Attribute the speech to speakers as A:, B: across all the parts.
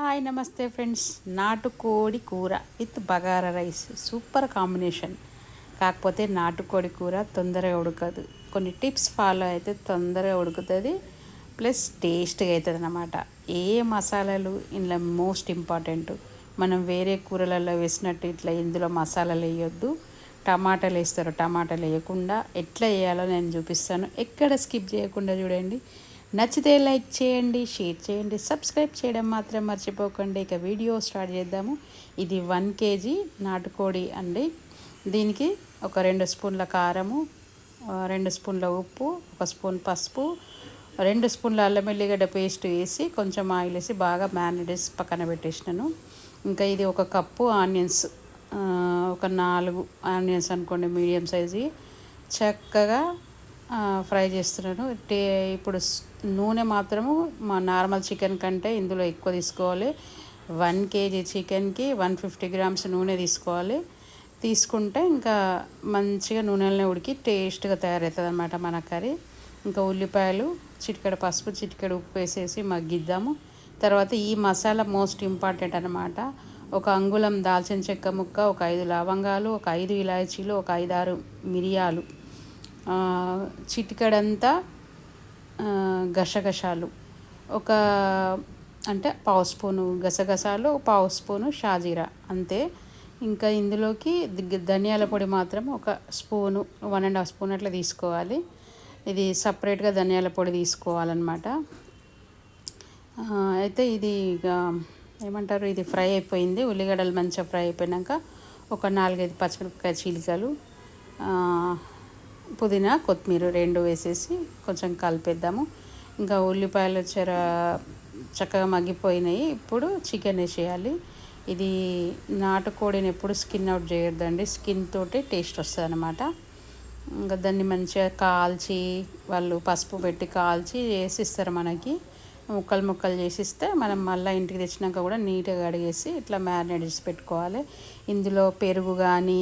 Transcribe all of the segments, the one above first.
A: Hi నమస్తే friends. నాటుకోడి కూర with bagara rice. Super combination. కాకపోతే నాటుకోడి కూర తొందరగా ఉడకదు. కొన్ని టిప్స్ ఫాలో అయితే తొందరగా ఉడుకుతుంది. ప్లస్ టేస్ట్గా అవుతుంది అన్నమాట ఏ మసాలాలు ఇందులో మోస్ట్ ఇంపార్టెంట్? మనం వేరే కూరలలో వేసినట్టు ఇట్లా ఇందులో మసాలాలు వేయొద్దు. టమాటాలు వేస్తారు. టమాటాలు వేయకుండా ఎట్లా వేయాలో నేను చూపిస్తాను. ఎక్కడ స్కిప్ చేయకుండా చూడండి. నచ్చితే లైక్ చేయండి షేర్ చేయండి సబ్స్క్రైబ్ చేయడం మాత్రం మర్చిపోకండి. ఇక వీడియో స్టార్ట్ చేద్దాము. ఇది వన్ కేజీ నాటుకోడి అండి. దీనికి ఒక రెండు స్పూన్ల కారము రెండు స్పూన్ల ఉప్పు ఒక స్పూన్ పసుపు రెండు స్పూన్ల అల్లం వెల్లిగడ్డ పేస్ట్ వేసి కొంచెం ఆయిల్ వేసి బాగా మ్యారినేట్ పక్కన పెట్టేసినాను. ఇంకా ఇది ఒక కప్పు ఆనియన్స్ ఒక నాలుగు ఆనియన్స్ అనుకోండి మీడియం సైజు. చక్కగా ఫ్రై చేస్తున్నాను. టే ఇప్పుడు నూనె మాత్రము మా నార్మల్ చికెన్ కంటే ఇందులో ఎక్కువ తీసుకోవాలి. వన్ కేజీ చికెన్కి వన్ ఫిఫ్టీ గ్రామ్స్ నూనె తీసుకోవాలి. తీసుకుంటే ఇంకా మంచిగా నూనెలనే ఉడికి టేస్ట్గా తయారవుతుంది అనమాట మన కర్రీ. ఇంకా ఉల్లిపాయలు చిటికెడ పసుపు చిటికెడ ఉప్పు వేసేసి మగ్గిద్దాము. తర్వాత ఈ మసాలా మోస్ట్ ఇంపార్టెంట్ అనమాట ఒక అంగుళం దాల్చిన చెక్క ముక్క ఒక ఐదు లవంగాలు ఒక ఐదు ఇలాచీలు ఒక ఐదారు మిరియాలు. చిటికెడంతా గసగసాలు ఒక అంటే పావు స్పూను గసగసాలు పావు స్పూను షాజీరా అంతే. ఇంకా ఇందులోకి ధనియాల పొడి మాత్రం ఒక spoon one and half spoon అట్లా తీసుకోవాలి. ఇది సపరేట్గా ధనియాల పొడి తీసుకోవాలన్నమాట. అయితే ఇది ఇక ఏమంటారు? ఇది ఫ్రై అయిపోయింది. ఉల్లిగడ్డలు మంచిగా ఫ్రై అయిపోయినాక ఒక నాలుగైదు పచ్చిమిరపకాయ చీలికలు పుదీనా కొత్తిమీర రెండు వేసేసి కొంచెం కలిపేద్దాము. ఇంకా ఉల్లిపాయలు చెర చక్కగా మగ్గిపోయినాయి. ఇప్పుడు చికెన్ వేసేయాలి. ఇది నాటుకోడిని ఎప్పుడు స్కిన్ అవుట్ చేయొద్దండి. స్కిన్ తోటి టేస్ట్ వస్తుంది అనమాట ఇంకా దాన్ని మంచిగా కాల్చి వాళ్ళు పసుపు పెట్టి కాల్చి వేసిస్తారు మనకి. ముక్కలు ముక్కలు చేసిస్తే మనం మళ్ళీ ఇంటికి తెచ్చినాక కూడా నీట్గా కడిగేసి ఇట్లా మ్యారినేట్ చేసి పెట్టుకోవాలి. ఇందులో పెరుగు కానీ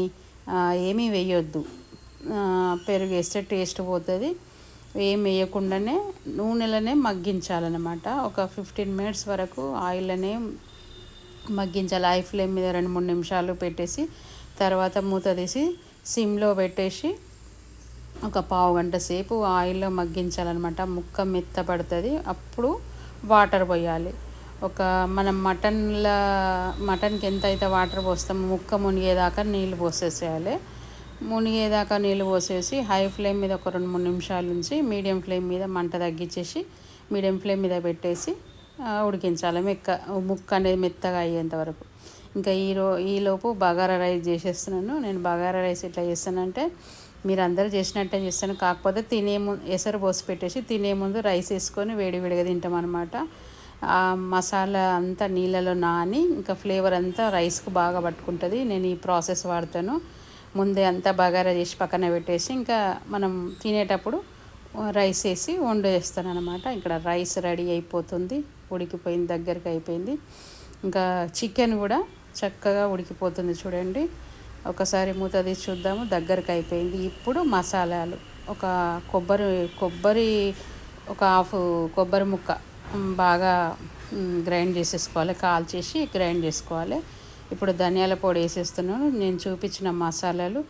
A: ఏమీ వేయొద్దు. పెరుగు వేస్తే టేస్ట్ పోతుంది. ఏం వేయకుండానే నూనెలనే మగ్గించాలన్నమాట. ఒక ఫిఫ్టీన్ మినిట్స్ వరకు ఆయిల్నే మగ్గించాలి. హై ఫ్లేమ్ మీద రెండు మూడు నిమిషాలు పెట్టేసి తర్వాత మూత తీసి సిమ్లో పెట్టేసి ఒక పావు గంట సేపు ఆయిల్లో మగ్గించాలన్నమాట. ముక్క మెత్తపడుతుంది అప్పుడు వాటర్ పోయాలి. ఒక మనం మటన్ల మటన్కి ఎంత అయితే వాటర్ పోస్తామో ముక్క మునిగేదాకా నీళ్ళు పోసేసేయాలి. మునిగేదాకా నీళ్ళు పోసేసి హై ఫ్లేమ్ మీద ఒక రెండు మూడు నిమిషాలు ఉంచి మీడియం ఫ్లేమ్ మీద మంట తగ్గించేసి మీడియం ఫ్లేమ్ మీద పెట్టేసి ఉడికించాలి. మెక్క ముక్క అనేది మెత్తగా అయ్యేంత వరకు. ఇంకా ఈ ఈలోపు బగారా రైస్ చేసేస్తున్నాను. నేను బగారా రైస్ ఎట్లా చేస్తానంటే మీరు అందరూ చేసినట్టే చేస్తాను. కాకపోతే తినే ముందు ఎసరు పోసి పెట్టేసి తినే ముందు రైస్ వేసుకొని వేడివేడిగా తింటాం అనమాట ఆ మసాలా అంతా నీళ్ళలో నాని ఇంకా ఫ్లేవర్ అంతా రైస్కు బాగా పట్టుకుంటుంది. నేను ఈ ప్రాసెస్ వాడతాను. ముందే అంతా బగారా చేసి పక్కన పెట్టేసి ఇంకా మనం తినేటప్పుడు రైస్ వేసి వండేస్తాను అనమాట ఇక్కడ రైస్ రెడీ అయిపోతుంది ఉడికిపోయింది దగ్గరికి అయిపోయింది. ఇంకా చికెన్ కూడా చక్కగా ఉడికిపోతుంది చూడండి. ఒకసారి మూత తీసి చూద్దాము దగ్గరికి అయిపోయింది. ఇప్పుడు మసాలాలు ఒక కొబ్బరి కొబ్బరి ఒక హాఫ్ కొబ్బరి ముక్క బాగా గ్రైండ్ చేసేసుకోవాలి కాల్చేసి గ్రైండ్ చేసుకోవాలి. ఇప్పుడు ధనియాల పొడి వేసేస్తున్నాను. నేను చూపించిన మసాలాలు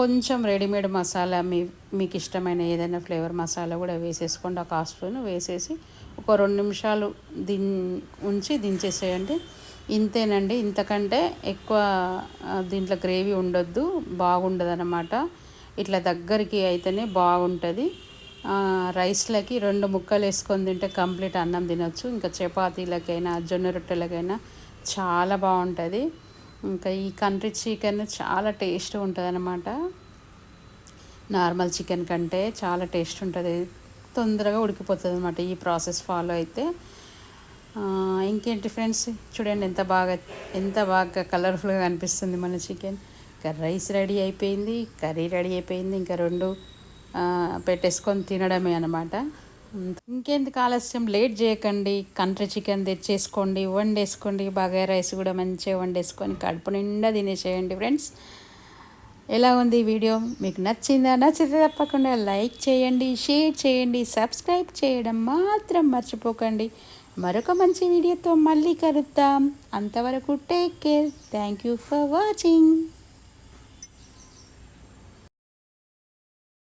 A: కొంచెం రెడీమేడ్ మసాలా మీ మీకు ఇష్టమైన ఏదైనా ఫ్లేవర్ మసాలా కూడా వేసేసుకోండి. ఒక హాఫ్ స్పూన్ వేసేసి ఒక రెండు నిమిషాలు దిన్ ఉంచి దించేసేయండి. ఇంతేనండి. ఇంతకంటే ఎక్కువ దీంట్లో గ్రేవీ ఉండొద్దు బాగుండదు అనమాట ఇట్లా దగ్గరికి అయితేనే బాగుంటుంది. రైస్లకి రెండు ముక్కలు వేసుకొని తింటే కంప్లీట్ అన్నం తినొచ్చు. ఇంకా చపాతీలకైనా జొన్న రొట్టెలకైనా చాలా బాగుంటుంది. ఇంకా ఈ కంట్రీ చికెన్ చాలా టేస్ట్ ఉంటుంది అనమాట నార్మల్ చికెన్ కంటే చాలా టేస్ట్ ఉంటుంది. తొందరగా ఉడికిపోతుంది అనమాట ఈ ప్రాసెస్ ఫాలో అయితే. ఇంకేంటి ఫ్రెండ్స్? చూడండి ఎంత బాగా ఎంత బాగా కలర్ఫుల్గా కనిపిస్తుంది మన చికెన్. ఇంకా రైస్ రెడీ అయిపోయింది కర్రీ రెడీ అయిపోయింది ఇంకా రెండు పెట్టేసుకొని తినడమే అనమాట ఇంకెందుకు ఆలస్యం? లేట్ చేయకండి. కంట్రీ చికెన్ తెచ్చేసుకోండి. వండేసుకోండి. బాగా రైస్ కూడా మంచిగా వండేసుకొని కడుపు నిండా తినేసేయండి ఫ్రెండ్స్. ఎలా ఉంది వీడియో? మీకు నచ్చిందా? నచ్చితే తప్పకుండా లైక్ చేయండి షేర్ చేయండి సబ్స్క్రైబ్ చేయడం మాత్రం మర్చిపోకండి. మరొక మంచి వీడియోతో మళ్ళీ కలుద్దాం. అంతవరకు take care. Thank you for watching.